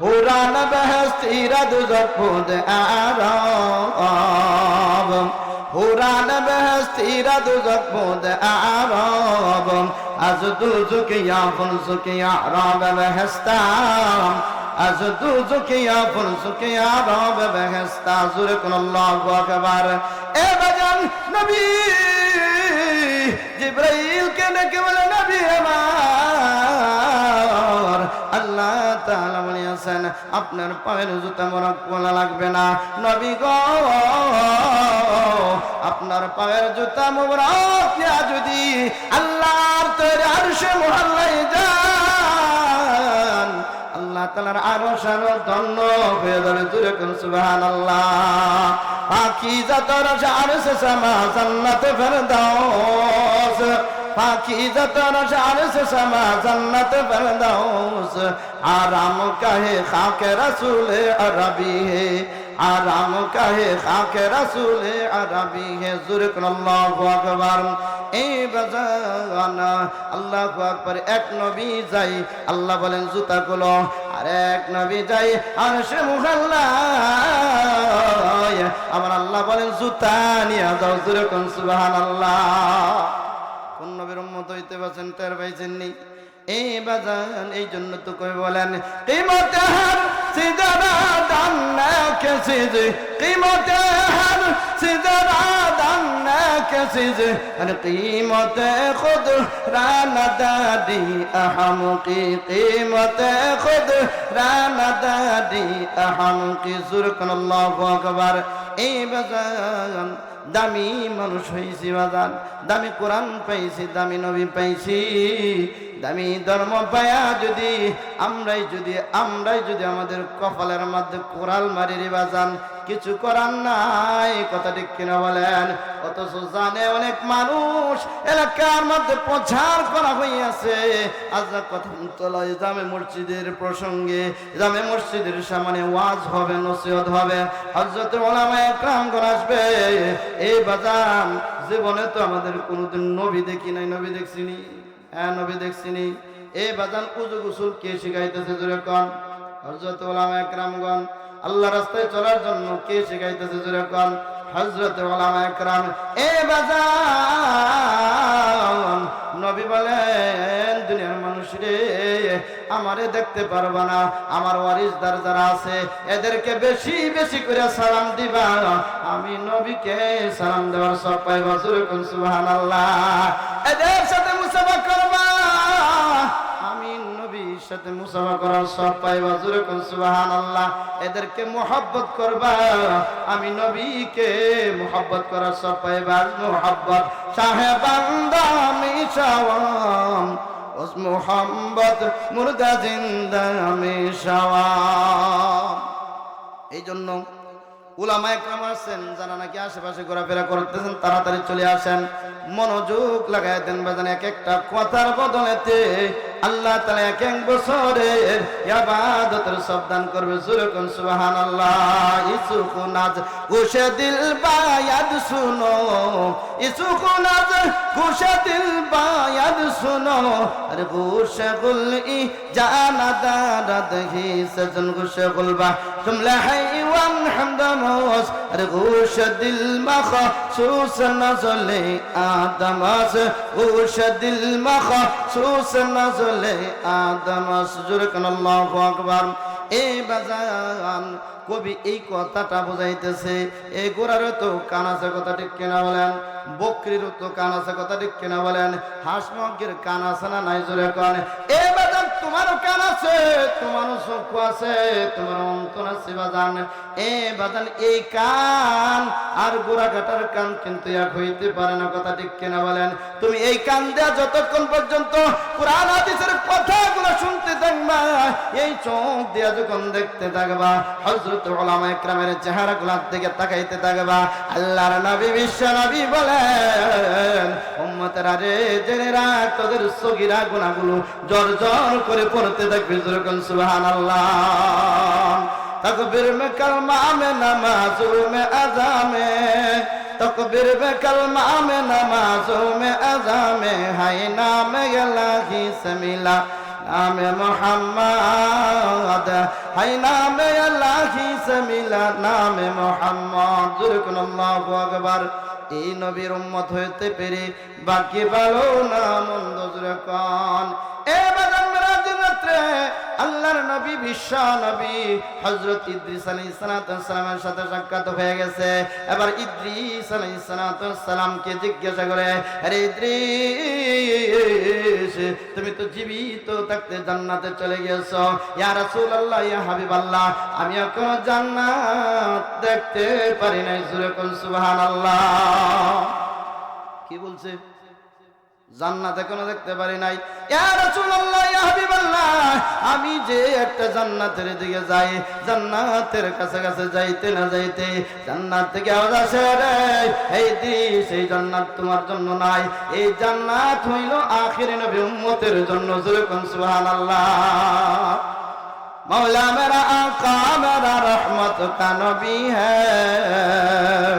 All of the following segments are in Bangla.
হুরান বেহস্তিরা দুজক ফুদ আরব। হুরান বেহস্তিরা দুজক ফুদ আরব। আজ দুজুকিয়া ফুলসুকিয়া রব বেহস্তাম আজ দুজুকিয়া ফুলসুকিয়া রব বেহস্তা জুরে কোন আল্লাহু আকবার। এ বাজান নবী জিব্রাইল কে নাকি বলে, নবী আমার তাআলা আপনার পায়ের জুতা মোরক কোলা লাগবে না। নবী গো, আপনার পায়ের জুতা মোবারক যদি আল্লাহর তৈরি আরশে মহল্লায় যান, আল্লাহ তালার আরও সারো ধন্য হয়ে যাবে জুড়ে কোন সুবাহান আল্লাহ পাখি যতর আরশে সামা জান্নাত ফেরদাউস। পাখি যতর আরশে সামা জান্নাত ফেরদাউস। আরাম কাহে খাকে রসুল আরবি হে আরাম কাহে খাকে রসুল আরবি হে। জুরক আল্লাহু আকবার। এই বাজান, আল্লাহু আকবার। এক নবী যাই, আল্লাহ বলেন, জুতা গুলো আর এক নবী যাই আর সে মুহাল্লায়। আমার আল্লাহ বলেন, জুতা নিয়ে যাও। জুরক সুবহানাল্লাহ। নবীর উম্মত হইতে পারছেন টের পাইছেন নি এই বাজান, এই জন্য তো কই বলেন, কিমতে হার সিজারা দান না কেসিজ কিমতে হার সিজারা দান না কেসিজ আর কিমতে খুদ রানা দাদি আহম কি, কিমতে খুদ রানা দাদি আহম কি সুরকান আল্লাহু আকবার। এই বাজান দামি মানুষ হয়েছি বাজান দামি কোরআন পাইছি, দামি নবী পাইছি। দামি ধর্ম পায়া যদি, আমরাই যদি আমরাই যদি আমাদের কপালের মধ্যে কোরাল মারি বাজান কিছু করার নাই। কথা ঠিক কিনা বলেন? অথচ জানে অনেক মানুষ এলাকার মধ্যে প্রচার করা হইয়াছে। আজ কথা তলায় জামে মসজিদের প্রসঙ্গে জামে মসজিদের সামনে ওয়াজ হবে, নসিহত হবে। হজরত ওলামা একরাম আসবে। এই বাজান জীবনে তো আমাদের কোনোদিন নবী দেখি নাই। নবী দেখছিনি হ্যাঁ নবী দেখছিনি এই বাজান উজু গুসুল কে শিখাইতেছে জোরে কন হজরত ওলামা একরামগণ আল্লাহ রাস্তায় চলার জন্য কে শিখাইতেছে জোরে কন? হজরত ওলামা একরাম, এ বাজান! নবী বলেন, দুনিয়ার মানুষ রে, আমারে দেখতে পারবা না। আমার ওয়ারিসদার যারা আছে, এদেরকে বেশি বেশি করে সালাম দিবা। আমি নবীকে সালাম দেওয়ার সব পাইবা, জোরে কোন সুবহানাল্লাহ। এদের সাথে মুসাফা নবীর সাথে মুসাফা করার সব পাইবা। জোরে কোন সুবহানাল্লাহ, এদেরকে মোহাব্বত করবা। আমি নবীকে মোহাব্বত করার সব পাইবা। মোহাব্বত সাহেবান্দা ওস মোহাম্মদ মুর্দা জিন্দা আমি শাওয়াম। এই জন্য উলামা একরাম আছেন যারা নাকি আশেপাশে ঘোরাফেরা করতেছেন, তাড়াতাড়ি চলে আসেন। মনোযোগ লাগাই দেন বাজান, এক একটা কথার বদলেতে আল্লাহ তালা এক এক বছরের ইবাদতের সবদান করবে সুরকুন সুবহান আল্লাহ ইসুকু নাজ গুশে দিল বায়াদ শুনো। ইসুকু নাজ গুশে দিল বায়াদ শুনো। আরে গুশে গুল ই জানা দারাদ হি, সজন গুশে গুলবা তুমলা হাইওয়ান হামদামস আরে গুশে দিল মাখা, সুস নজলে আদমাস গুশে দিল মাখা, সুস নজলে আদমাস জুরকান আল্লাহু আকবার। এই বাজান, কবি এই কথাটা বোঝাইতেছে এই গোড়ারও তো কান আছে কথা ঠিক কেনা বলেন? বকরিরও তো কান আছে কথা ঠিক কেনা বলেন? হাঁস মুরগির কান আছে না নাই জোরে কন? এ বাজান, তোমারও কান আছে, তোমারও চক্ষু আছে তোমার অন্তর আছে বাজান। এ বাজান, এই কান আর গোড়া কাটার কান কিন্তু এক হইতে পারে না কথা ঠিক কেনা বলেন? তুমি এই কান দেয়া যতক্ষণ পর্যন্ত কোরআন হাদিসের কথাগুলো শুনতে থাকবা এই চোখ দিয়া যখন দেখতে থাকবা, হযরত উলামা ইকরামের চেহারাগুলোর দিকে তাকাইতে থাকবা। আল্লাহর নবী, বিশ্ব নবী বলেন রে, জেনে রাখ, তোদের সগীরা জর জর করে পড়তে সুবহানাল্লাহ। তকবীর মে কলমা মে মে আযা মে তকবীর মে মে মে আযা মে হাই নাম ইলাহি সমিলা। নামে মোহাম্মদ, হাই নামে আল্লাহি সমিলা, নামে মোহাম্মদ জোরে কোন আল্লাহু আকবার। এই নবীর উম্মত হইতে পেরে বাকি ভালো না মন্দ জোরে কোন এ বাদাম রাতের আল্লাহর নবী, বিশ্ব নবী, হযরত ইদ্রিস আলাইহিস সালামের সাথে সাক্ষাৎ হয়ে গেছে। এবার ইদ্রিস আলাইহিস সালামকে জিজ্ঞাসা করে, আরে ইদ্রিস তুমি তো জীবিত থাকতে জান্নাতে চলে গেছো ইয়া রাসূলুল্লাহ, ইয়া হাবিব আল্লাহ আমি এখনও জান্নাত দেখতে পারি নাই সুরে কোন সুবহানাল্লাহ। কি বলছে? জান্নাতে কোনো দেখতে পারি নাই। আমি যে একটা জান্নাতের দিকে যাই, জান্নাতের কাছে কাছে যাইতে না যাইতে জান্নাত থেকে আওয়াজ আসে রে। এই দিস এই জান্নাত তোমার জন্য নাই। এই জান্নাত হইল আখির নবী উম্মতের জন্য যেরকম সুবহানাল্লাহ। মৌলা মেরা আকা মেরা রহমত কানবি হ্যাঁ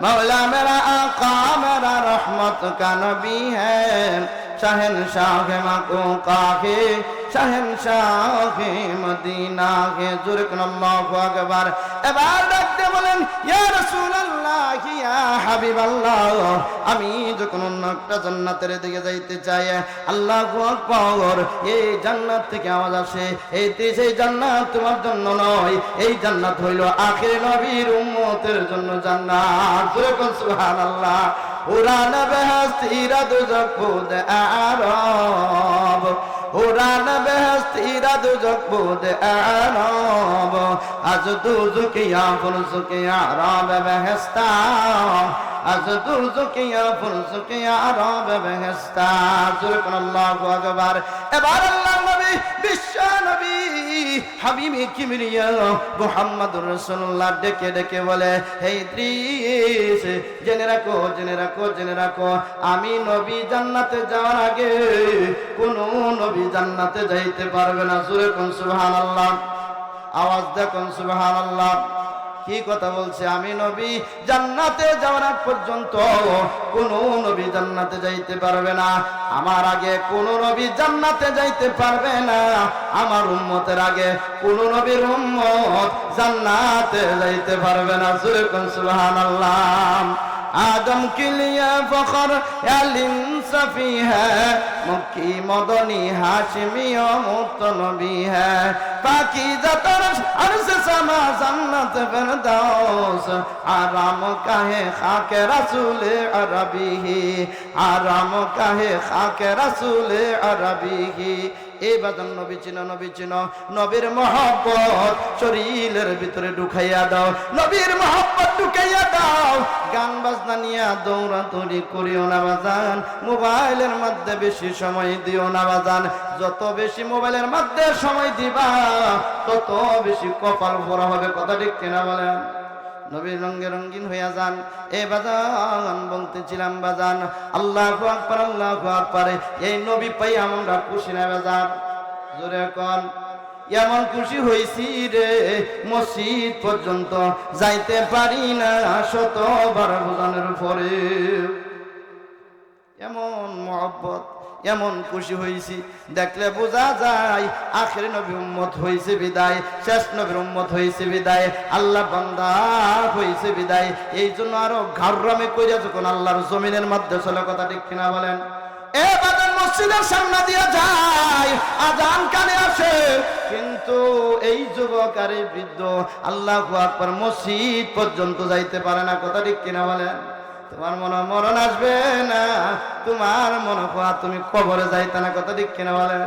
مولا میرا آقا میرا رحمت کا نبی ہے شہن شاہ مکو کا শাহেনশাহ মদিনা হে জোরে কোন এবার ডাকতে বলেন আমি যখন অন্য একটা জান্নাতের দিকে যাইতে চাই, আল্লাহ এই জান্নাত থেকে আওয়াজ আসে এই সেই জান্নাত তোমার জন্য নয়, এই জান্নাত হইল আখের নবীর উম্মতের জন্য জান্নাত। জোরে কোন সুবহানাল্লাহ উড়ান বেহস্তি রাদু জকুদ আরব। উড়ান বেহস্তিরা দুজক খুদ আরব। আজ দুজকিয়া ফুলসুকিয়া রব বেহস্তা। আজ দুজকিয়া ফুলসুকিয়া রব বেহস্তা। জোরে কোন আল্লাহু আকবার। এবার আল্লাহ হাবিবি কিবরিয়া মুহাম্মদুর রাসূলুল্লাহ ডেকে ডেকে বলে, হে ইদ্রিস, জেনে রাখো জেনে রাখো জেনে রাখো, আমি নবী জান্নাতে যাওয়ার আগে কোন নবী জান্নাতে যাইতে পারবে না। সুরে কোন সুবহানাল্লাহ, আওয়াজ দেখুন সুবহানাল্লাহ। কি কথা বলছে? আমি নবী জান্নাতে যাওয়ার আগ পর্যন্ত কোন নবী জান্নাতে যাইতে পারবে না। আমার আগে কোন নবী জান্নাতে যাইতে পারবে না। আমার উম্মতের আগে কোন নবীর উম্মত জান্নাতে যাইতে পারবে না। সুরে সুবহানাল্লাহ। আদম কিলিয়া ফখর আলিম সফিহা মুখি মদনী হাশমি ও মুতনবিহা পাকি জাতর আরশ সামা জান্নাত ফেরদাউস, আরাম কাহে খাকে রাসূল আরবিহি, আরাম কাহে খাকে রাসূল আরবিহি। এই বাদন নবী চিন নবী চিন, নবীর মহব্বত শরীরের ভিতরে ঢুকাইয়া দাও, নবীর মহব্বত ঢুকাইয়া দাও। গান বাজনা নিয়ে দৌড়াদৌড়ি করিও না বাজান, মোবাইলের মধ্যে বেশি সময় দিও না বাজান। যত বেশি মোবাইলের মধ্যে সময় দিবা, তত বেশি কপাল ভরা হবে, কথা ঠিক কিনা বলেন? নবীর রঙে রঙিন হইয়া যান। এ বাজান বলতেছিলাম, বাজান, আল্লাহ আকবার আল্লাহ আকবার, এই নবী পাই আমরা খুশি না, বাজান? জোরে কন, এমন খুশি হয়েছি রে, মসজিদ পর্যন্ত যাইতে পারি না, শতবার বোঝানোর উপরে এমন মহব্বত এমন খুশি হয়েছি দেখলে বোঝা যায়, আখের নবী উম্মত হয়েছে বিদায়, শেষ নবীর উম্মত হয়েছে বিদায়, আল্লাহ বান্দা হয়েছে বিদায়। এই জন্য আরও ঘাড়রামে কইরা যখন আল্লাহর জমিনের মধ্যে চলে, কথা ঠিক কিনা বলেন? এ বাগান মসজিদের সামনে দিয়ে যায়, আজান কানে আসে। কিন্তু এই যুবক আর এই বৃদ্ধ আল্লাহ আকবার মসজিদ পর্যন্ত যাইতে পারে না, কথা ঠিক কিনা বলেন? তোমার মনে মরণ আসবে না। তোমার মনে হয় তুমি কবরে যাইতে না, কথা ঠিক কিনা বলেন?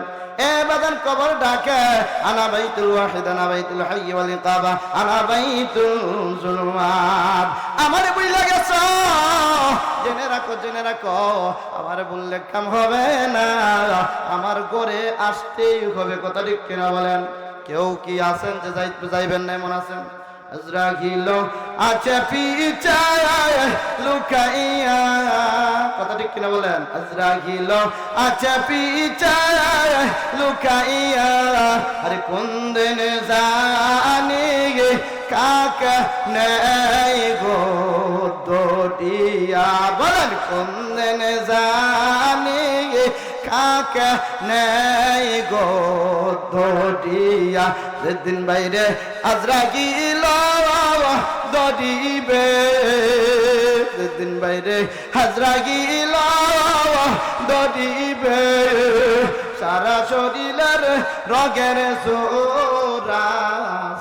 এ বাদান কবর ডাকে, আনা বাইতুল ওয়াহিদ, আনা বাইতুল হাইয় ওয়াল ইকাবা আনা বাইতুল জুলমাত। আমারে বুঝলা গেছ? জেনে রাখো জেনে রাখো, আমারে বললে কাম হবে না। আমার ঘরে আসতেই হবে, কথা ঠিক কিনা বলেন? কেউ কি আছেন যে যাই যাইবেন না এমন আছেন? আজরাগিল আছে পিছায় লুকাইয়া। কথা ঠিক কিনা বলেন? আজরাগিল আছে পিছায় লুকাইয়া। আরে কোন দিন জানি গে কাক নেই গো দোটিয়া। বলেন, কোন দিন জানি গে কে নেই গো দরিয়া সেদিন বাইরে আজরা গিল দরিবে সেদিন বাইরে হাজরা গিল দরিবে সারা শরীরের রগের সোরা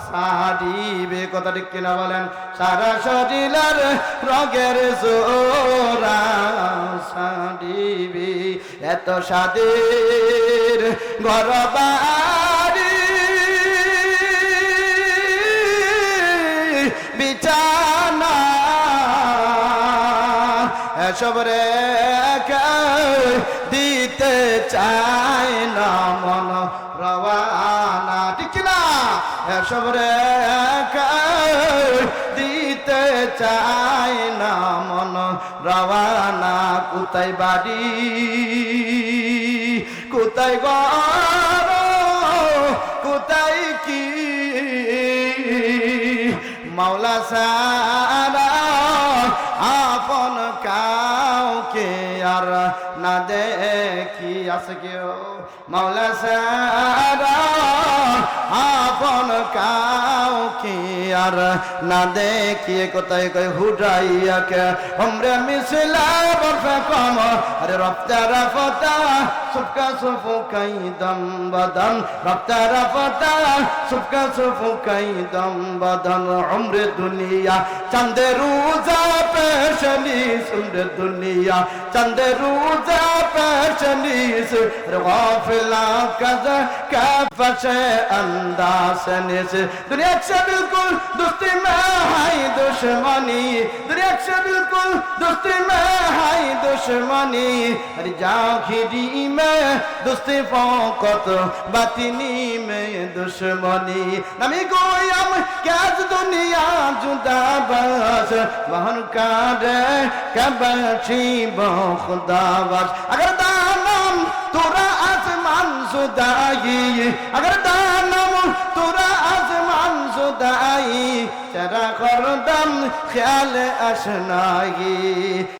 সারিবে। কথা ঠিক কিনা বলেন? সারা শরীরের রগের সোরা সারিবে। এত সাদের ঘরবাড়ি। বিছানা। এসব রেখে দিতে চায় না মন রওয়ানা। ঠিক না এসব রেখে দিতে চায় না মন রওয়ানা। কোথায় বাড়ি? কোথায় ঘর কোথায় কি? মাওলা সারা, আপন কাউকে আর না দেখি আছে কেউ মাওলা সারা, আপন কি আর না দেখিয়ে কোথায় কই হুডাইয়াকে হমরে মিশিলা বরফে কম আরে রপ্তারা ফতা সুফকা সুফুকাই দম বদন। রপ্তারা ফতা সুফকা সুফুকাই দম বদন। হমরে দুনিয়া চন্দে রোজা পেশনি সুন্দর দুনিয়া চন্দে রোজা পেশনিস গাফিলা কাজ কাফশে আন্দাসনিস দুনিয়া बिल्कुल दोस्ती में हाय दुश्मनी दुनिया से बिल्कुल दोस्ती में हाय दुश्मनी अरे जाखिरी में दोस्ती फौकत बातिनी में दुश्मनी नमी गोयम क्या दुनिया जुदा बस बहन का रे कबची खुदा बस अगर दानम तोरा आसमान जुदाई अगर दानम तोरा খোদাই সারা করদম খেয়াল আসনাই